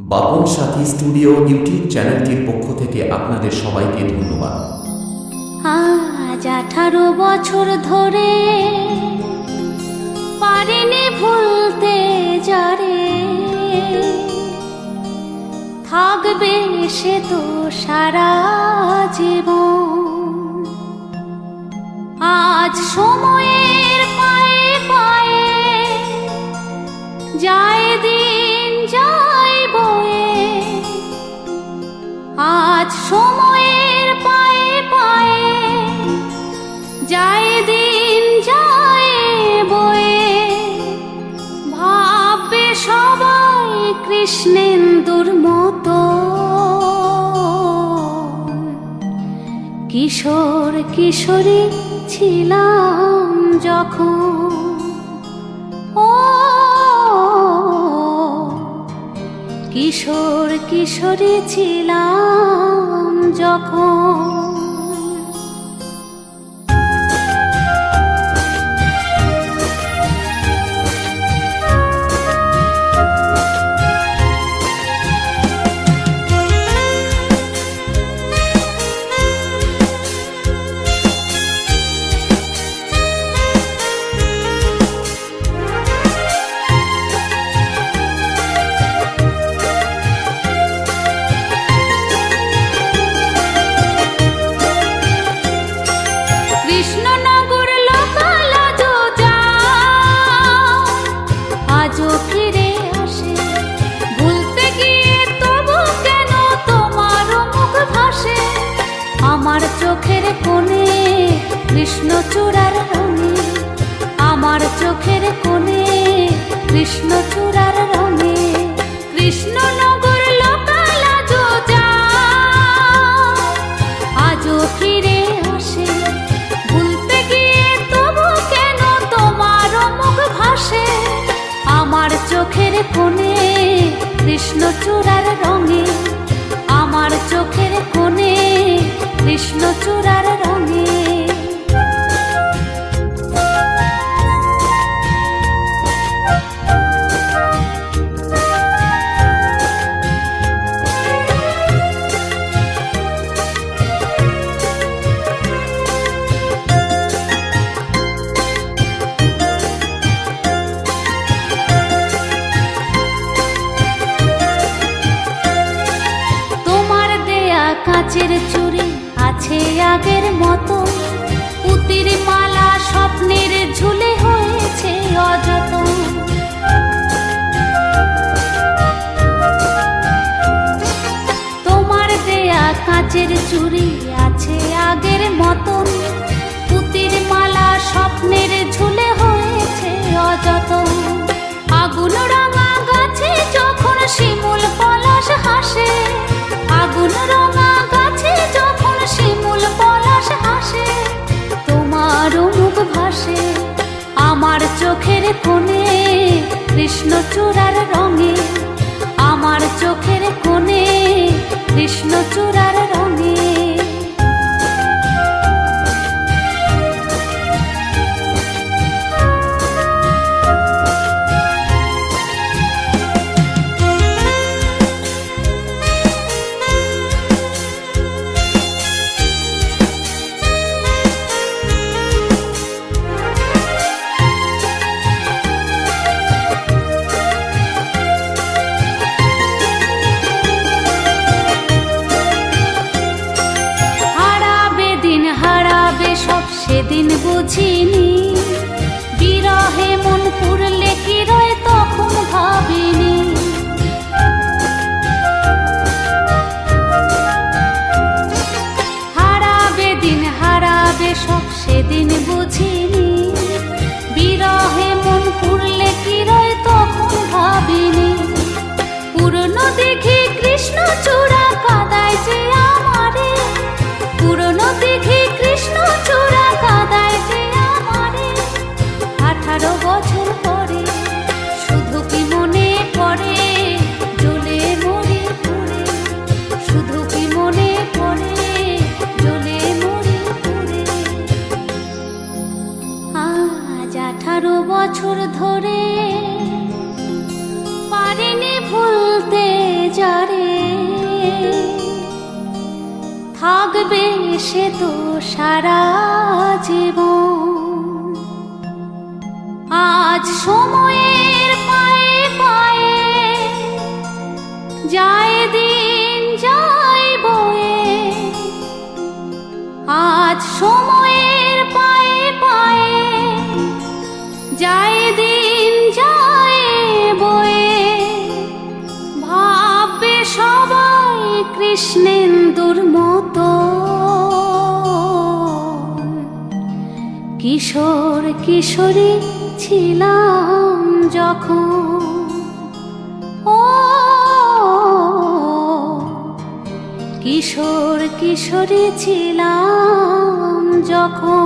বাপন সাথী studio YouTube চ্যানেলটির পক্ষ থেকে আপনাদের সবাইকে ধন্যবাদ। আজ আঠারো বছর ধরে পারিনি ভুলতে যারে। থাকবে সে তো সারা জীবন। আজ সময়ের আজ সময়ের পায়ে পায়ে যায় দিন যায় বয়ে, ভাববে সবাই কৃষ্ণেন্দুর মতো। কিশোর কিশোরী ছিলাম যখন কিশোর কিশোরী ছিলাম যখন কৃষ্ণচূড়ার রঙে আমার চোখের কোণে কৃষ্ণচূড়ার রঙে কৃষ্ণনগর লোকাল আজও যায়, আজও ফিরে আসে ভুলতে গিয়ে তবু কেন তোমার মুখ ভাসে? আমার চোখের কোণে কৃষ্ণচূড়ার রঙে আমার চোখের কোণে কৃষ্ণচূড়ার রঙে। কাঁচের চুড়ি আছে আগের মতন। পুতির মালা স্বপ্নের ঝুলে হয়েছে অযতন। আগুন রাঙা গাছে যখন শিমুল পলাশ হাসে, আগুন রাঙা গাছে যখন শিমুল পলাশ হাসে, তোমার মুখ ভাসে আমার চোখের কোণে কৃষ্ণচূড়ার রঙে আমার চোখের কোণে। কৃষ্ণচূড়ার রঙে সেদিন বুঝিনি। বিরহে মন পুরলে কি রয় তখন ভাবিনি। হারাবে দিন, হারাবে সব সেদিন বুঝিনি। বছর ধরে পারেনি ভুলতে যারে। থাকবে সে তো সারা জীবন। আজ সময়ে কৃষ্ণেন্দুর মতো। কিশোর কিশোরী ছিলাম যখন। ও কিশোর কিশোরী ছিলাম যখন।